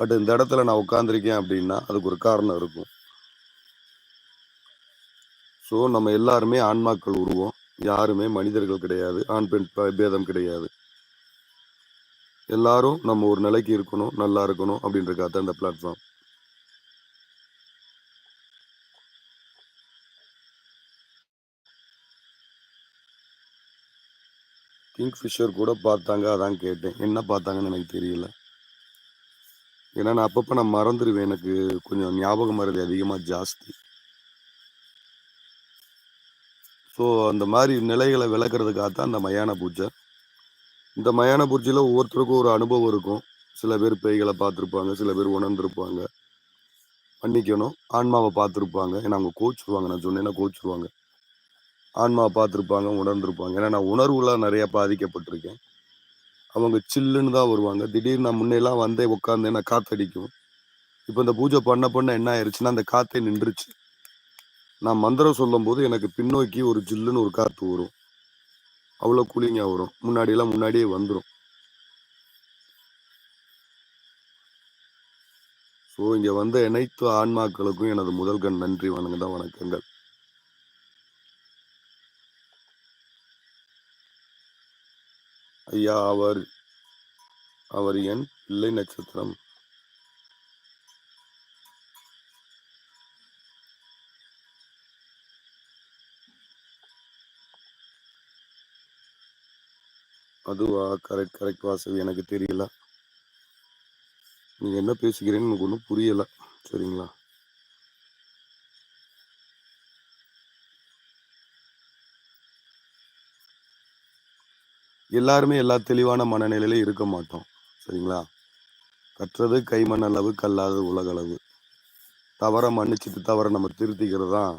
But இந்த இடத்துல நான் உட்காந்துருக்கேன் அப்படின்னா அதுக்கு ஒரு காரணம் இருக்கும். ஸோ நம்ம எல்லாருமே ஆன்மாக்கள் உருவோம். யாருமே மனிதர்கள் கிடையாது. ஆண் பெண் பேதம் கிடையாது. எல்லாரும் நம்ம ஒரு நிலைக்கு இருக்கணும் நல்லா இருக்கணும் அப்படின்றக்காக இந்த பிளாட்ஃபார்ம் கிங்ஃபிஷர் கூட பார்த்தாங்க அதான் கேட்டேன். என்ன பார்த்தாங்கன்னு எனக்கு தெரியல. ஏன்னா நான் அப்பப்போ நான் மறந்துடுவேன் எனக்கு கொஞ்சம் ஞாபகம் மறதி அதிகமாக ஜாஸ்தி. ஸோ அந்த மாதிரி நிலைகளை விளக்குறதுக்காக தான் அந்த மயான பூஜை. இந்த மயான பூஜையில் ஒவ்வொருத்தருக்கும் ஒரு அனுபவம் இருக்கும். சில பேர் பேய்களை பார்த்துருப்பாங்க சில பேர் உணர்ந்துருப்பாங்க. மன்னிக்கணும் ஆன்மாவை பார்த்துருப்பாங்க. ஏன்னா அவங்க கோச்சுருவாங்க நான் சொன்னேன்னா கோச்சுருவாங்க ஆன்மாவை பார்த்துருப்பாங்க உணர்ந்துருப்பாங்க. ஏன்னா நான் உணர்வுலாம் நிறையா பாதிக்கப்பட்டிருக்கேன். அவங்க சில்லுன்னு தான் வருவாங்க. திடீர்னு நான் முன்னெல்லாம் வந்தே உட்காந்தேன்னா காத்தடிக்கும். இப்போ இந்த பூஜை பண்ண பண்ண என்ன ஆயிடுச்சுன்னா அந்த காத்தே நின்றுச்சு. நான் மந்திரம் சொல்லும் போது எனக்கு பின்னோக்கி ஒரு ஜில்லுன்னு ஒரு காற்று வரும் அவ்வளோ கூலிங்காக வரும். முன்னாடியெல்லாம் முன்னாடியே வந்துடும் ஸோ இங்கே வந்த அனைத்து ஆன்மாக்களுக்கும் எனது முதல் கண் நன்றி வணங்க தான் வணக்கங்கள். ஐயா அவர் அவர் என் பிள்ளை நட்சத்திரம். அதுவா? கரெக்ட் கரெக்ட் வாசவி எனக்கு தெரியல. நீங்க என்ன பேசுகிறேன்னு எனக்கு ஒன்றும் புரியல. சரிங்களா? எல்லாருமே எல்லா தெளிவான மனநிலையில இருக்க மாட்டோம். சரிங்களா? கற்றது கைமண் அளவு கல்லாதது உலகளவு தவற மன்னிச்சுட்டு தவற நம்ம திருத்திக்கிறது தான்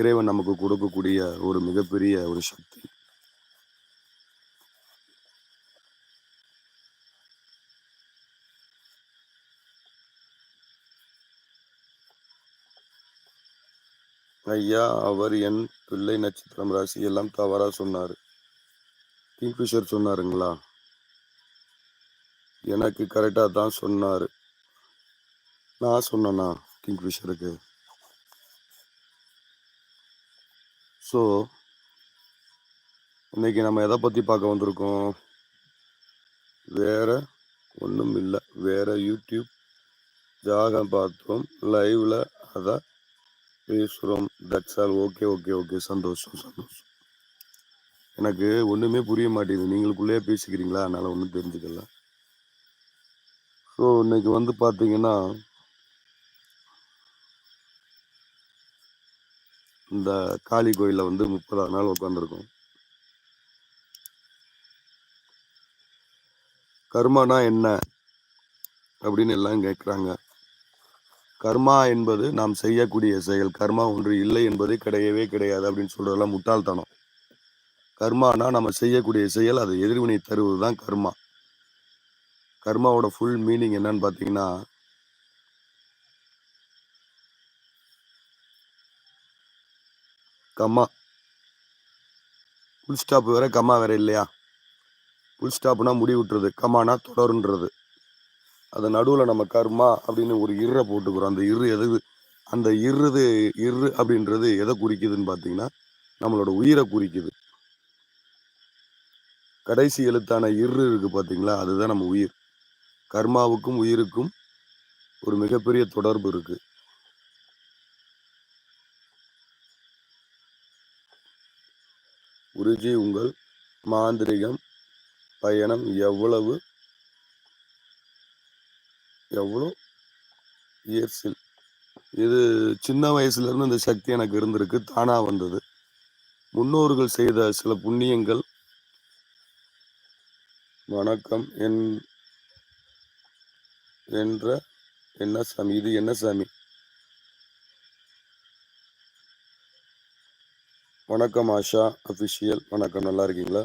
இறைவன் நமக்கு கொடுக்கக்கூடிய ஒரு மிகப்பெரிய ஒரு சக்தி. ஐயா அவர் என் பிள்ளை நட்சத்திரம் ராசி எல்லாம் தவறா சொன்னாரு. கிங்ஃபிஷர் சொன்னாருங்களா? எனக்கு கரெக்டாக தான் சொன்னார். நான் சொன்னேண்ணா கிங்ஃபிஷருக்கு ஸோ இன்னைக்கு நம்ம எதை பற்றி பார்க்க வந்திருக்கோம்? வேற ஒன்றும் இல்லை. வேறு யூடியூப் ஜாகம் பார்த்தோம் லைவில் அதை பேசுகிறோம் that's all okay okay okay சந்தோஷம் சந்தோஷம். எனக்கு ஒன்றுமே புரிய மாட்டேங்குது. நீங்களுக்குள்ளே பேசிக்கிறீங்களா? அதனால் ஒன்றும் தெரிஞ்சுக்கல. ஸோ இன்னைக்கு வந்து பார்த்தீங்கன்னா இந்த காளி கோயிலில் வந்து முப்பதாவது நாள் உட்காந்துருக்கோம் கர்மானா என்ன? அப்படின்னு எல்லாம் கேட்குறாங்க கர்மா என்பது நாம் செய்யக்கூடிய செயல். கர்மா ஒன்று இல்லை என்பதே கிடையவே கிடையாது அப்படின்னு சொல்கிறதெல்லாம் முட்டாள்தனம். கர்மானா நம்ம செய்யக்கூடிய செயல் அது எதிர்வினை தருவது தான் கர்மா. கர்மாவோட ஃபுல் மீனிங் என்னன்னு பார்த்தீங்கன்னா கம்மா. ஃபுல் ஸ்டாப் வேற கம்மா வேற இல்லையா? ஃபுல் ஸ்டாப்னா முடி விட்டுறது கம்மானா தொடருன்றது. அது நடுவில் நம்ம கர்மா அப்படின்னு ஒரு இருரை போட்டுக்கிறோம். அந்த இரு எது அந்த இருது இரு அப்படின்றது எதை குறிக்குதுன்னு பார்த்தீங்கன்னா நம்மளோட உயிரை குறிக்குது. கடைசி எழுத்தான இரு இருக்கு பார்த்தீங்களா அதுதான் நம்ம உயிர். கர்மாவுக்கும் உயிருக்கும் ஒரு மிகப்பெரிய தொடர்பு இருக்கு. குருஜி உங்கள் மாந்திரிகம் பயணம் எவ்வளவு? எவ்வளோ? இயர்ஸில் இது சின்ன வயசுலேருந்து இந்த சக்தி எனக்கு இருந்திருக்கு. தானாக வந்தது. முன்னோர்கள் செய்த சில புண்ணியங்கள் வணக்கம். என் என்ற என்ன சாமி? இது என்ன சாமி? வணக்கம் ஆஷா அஃபிஷியல் வணக்கம். நல்லா இருக்கீங்களா?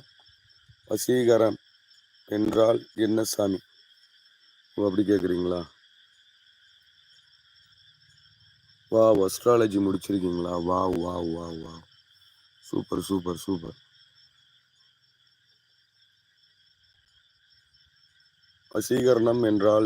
வசீகரம் என்றால் என்ன சாமி? ஓ அப்படி கேட்குறீங்களா வா அஸ்ட்ராலஜி முடிச்சிருக்கீங்களா? வா வா வா வா சூப்பர் சூப்பர் சூப்பர். வசீகரணம் என்றால்